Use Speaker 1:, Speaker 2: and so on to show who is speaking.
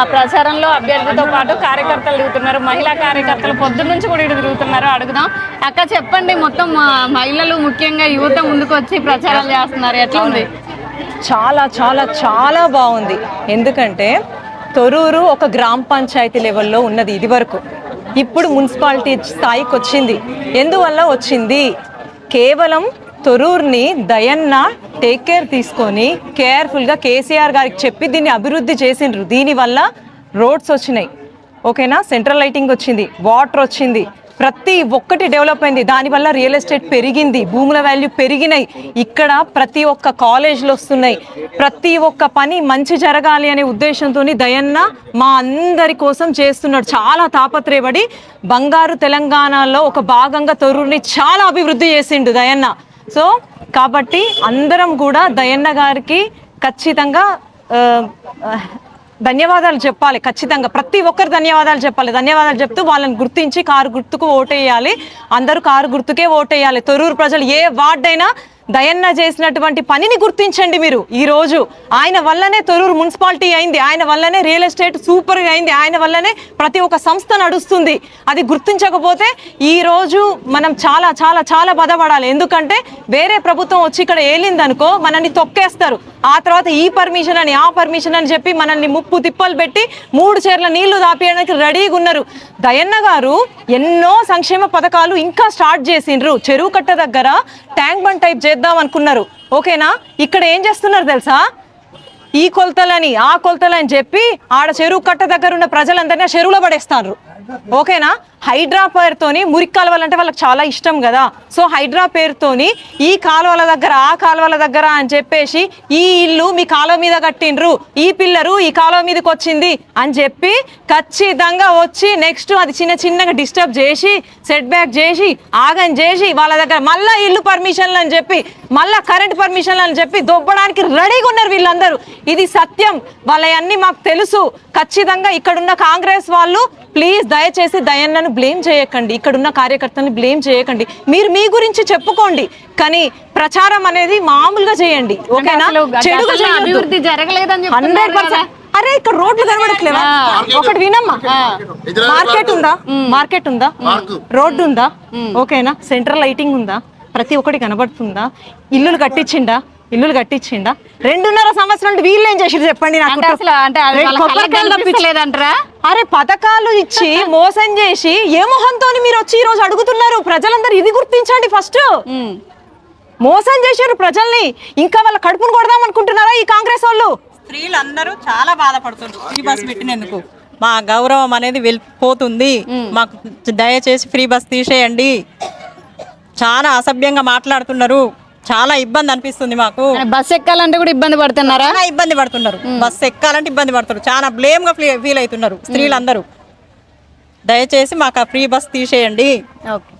Speaker 1: ఆ ప్రచారంలో అభ్యర్థితో పాటు కార్యకర్తలు తిరుగుతున్నారు. మహిళా కార్యకర్తలు పొద్దున్న నుంచి కూడా ఇటు తిరుగుతున్నారు అడుగుదాం. అక్క చెప్పండి మొత్తం మహిళలు ముఖ్యంగా యువత ముందుకు వచ్చి ప్రచారం చేస్తున్నారు. ఎట్లా ఉంది?
Speaker 2: చాలా చాలా చాలా బాగుంది. ఎందుకంటే తొరూరు ఒక గ్రామ పంచాయతీ లెవెల్లో ఉన్నది ఇది వరకు ఇప్పుడు మున్సిపాలిటీ స్థాయికి వచ్చింది. ఎందువల్ల వచ్చింది? కేవలం తొరూర్ని దయన్న టేక్ కేర్ తీసుకొని కేర్ఫుల్గా కేసీఆర్ గారికి చెప్పి దీన్ని అభివృద్ధి చేసిండ్రు. దీనివల్ల రోడ్స్ వచ్చినాయి. ఓకేనా? సెంట్రల్ లైటింగ్ వచ్చింది వాటర్ వచ్చింది ప్రతి ఒక్కటి డెవలప్ అయింది. దానివల్ల రియల్ ఎస్టేట్ పెరిగింది భూముల వాల్యూ పెరిగినాయి. ఇక్కడ ప్రతి ఒక్క కాలేజీలు వస్తున్నాయి. ప్రతి ఒక్క పని మంచి జరగాలి అనే ఉద్దేశంతో దయన్న మా అందరి కోసం చేస్తున్నాడు. చాలా తాపత్రయపడి బంగారు తెలంగాణలో ఒక భాగంగా తొర్రూరుని చాలా అభివృద్ధి చేసిండు దయన్న. సో కాబట్టి అందరం కూడా దయన్న గారికి ఖచ్చితంగా ధన్యవాదాలు చెప్పాలి ఖచ్చితంగా. ప్రతి ఒక్కరు ధన్యవాదాలు చెప్పాలి. ధన్యవాదాలు చెప్తూ వాళ్ళని గుర్తించి కారు గుర్తుకు ఓటేయాలి. అందరూ కారు గుర్తుకే ఓటేయాలి. తొరూరు ప్రజలు ఏ వార్డైనా దయన్న చేసినటువంటి పనిని గుర్తించండి మీరు. ఈ రోజు ఆయన వల్లనే తొరూరు మున్సిపాలిటీ అయింది. ఆయన వల్లనే రియల్ ఎస్టేట్ సూపర్గా అయింది. ఆయన వల్లనే ప్రతి ఒక్క సంస్థ నడుస్తుంది. అది గుర్తించకపోతే ఈ రోజు మనం చాలా చాలా చాలా బాధపడాలి. ఎందుకంటే వేరే ప్రభుత్వం వచ్చి ఇక్కడ ఏలిందనుకో మనల్ని తొక్కేస్తారు. ఆ తర్వాత ఈ పర్మిషన్ అని ఆ పర్మిషన్ అని చెప్పి మనల్ని ముప్పు తిప్పలు పెట్టి మూడు చీరల నీళ్ళు దాపేయడానికి రెడీగా ఉన్నారు. దయన్న గారు ఎన్నో సంక్షేమ పథకాలు ఇంకా స్టార్ట్ చేసిండ్రు. చెరువు కట్ట దగ్గర ట్యాంక్ బండ్ టైప్ చేద్దాం అనుకున్నారు ఓకేనా? ఇక్కడ ఏం చేస్తున్నారు తెలుసా? ఈ కొలతలని ఆ కొలతలని చెప్పి ఆడ చెరువు కట్ట దగ్గర ఉన్న ప్రజలందరినీ చెరువులో పడేస్తారు. ఓకేనా? హైడ్రా పేరుతోని మురికి కాలువలు అంటే వాళ్ళకి చాలా ఇష్టం కదా. సో హైడ్రా పేరుతోని ఈ కాలువల దగ్గర ఆ కాలువల దగ్గర అని చెప్పేసి ఈ ఇల్లు మీ కాలువ మీద కట్టిండ్రు ఈ పిల్లరు ఈ కాలువ మీదకి వచ్చింది అని చెప్పి ఖచ్చితంగా వచ్చి నెక్స్ట్ అది చిన్న చిన్నగా డిస్టర్బ్ చేసి సెట్ బ్యాక్ చేసి ఆగం చేసి వాళ్ళ దగ్గర మళ్ళా ఇల్లు పర్మిషన్లు అని చెప్పి మళ్ళా కరెంట్ పర్మిషన్లు అని చెప్పి దొబ్బడానికి రెడీగా ఉన్నారు వీళ్ళందరూ. ఇది సత్యం. వాళ్ళ మాకు తెలుసు. ఖచ్చితంగా ఇక్కడున్న కాంగ్రెస్ వాళ్ళు ప్లీజ్ దయచేసి దయన్నను బ్లేమ్ చేయకండి. ఇక్కడున్న కార్యకర్తలను బ్లేమ్ చేయకండి. మీరు మీ గురించి చెప్పుకోండి. కానీ ప్రచారం అనేది మామూలుగా చేయండి. ఓకేనా? చెడుగా.
Speaker 1: అభివృద్ధి జరగలేదని
Speaker 2: హండ్రెడ్
Speaker 1: చెప్తున్నారు కదా.
Speaker 2: పర్సెంట్. అరే ఇక్కడ రోడ్లు కనబడట్లేవా? ఒకటి వినమ్మా. మార్కెట్ ఉందా? మార్కెట్ ఉందా? రోడ్డు ఉందా? ఓకేనా? సెంట్రల్ లైటింగ్ ఉందా? ప్రతి ఒక్కటి కనబడుతుందా? ఇల్లులు కట్టించిండా ఇల్లులు కట్టించిండా? రెండున్నర సంవత్సరం నుండి వీళ్ళు ఏం చేసిరు చెప్పండి నాకు?
Speaker 1: అంటే అసలు అంటే అది
Speaker 2: రెండు
Speaker 1: వాళ్ళ కళ్ళకి
Speaker 2: కొబ్బరికాయలు? అరే పథకాలు ఇచ్చి మోసం చేసి ఏ మొహంతో మీరు వచ్చి ఈ రోజు అడుగుతున్నారు? ప్రజలందరూ ఇది గుర్తించండి ఫస్ట్.
Speaker 1: ఉమ్.
Speaker 2: మోసం చేశారు ప్రజల్ని. ఇంకా వాళ్ళ కడుపును కొడదాం అనుకుంటున్నారా ఈ కాంగ్రెస్ వాళ్ళు?
Speaker 3: స్త్రీలందరూ చాలా బాధపడుతున్నారు. ఫ్రీ బస్ పెట్టినందుకు. మా గౌరవం అనేది వెళ్ళిపోతుంది మాకు దయచేసి ఫ్రీ బస్ తీసేయండి. చాలా అసభ్యంగా మాట్లాడుతున్నారు. చాలా ఇబ్బంది అనిపిస్తుంది మాకు.
Speaker 1: బస్ ఎక్కాలంటే కూడా ఇబ్బంది పడుతున్నారా?
Speaker 3: ఇబ్బంది పడుతున్నారు. బస్ ఎక్కాలంటే ఇబ్బంది పడుతున్నారు. చాలా బ్లేమ్గా ఫీల్ అవుతున్నారు స్త్రీలందరూ. దయచేసి మాకు ఆ ఫ్రీ బస్ తీసేయండి.
Speaker 1: ఓకే.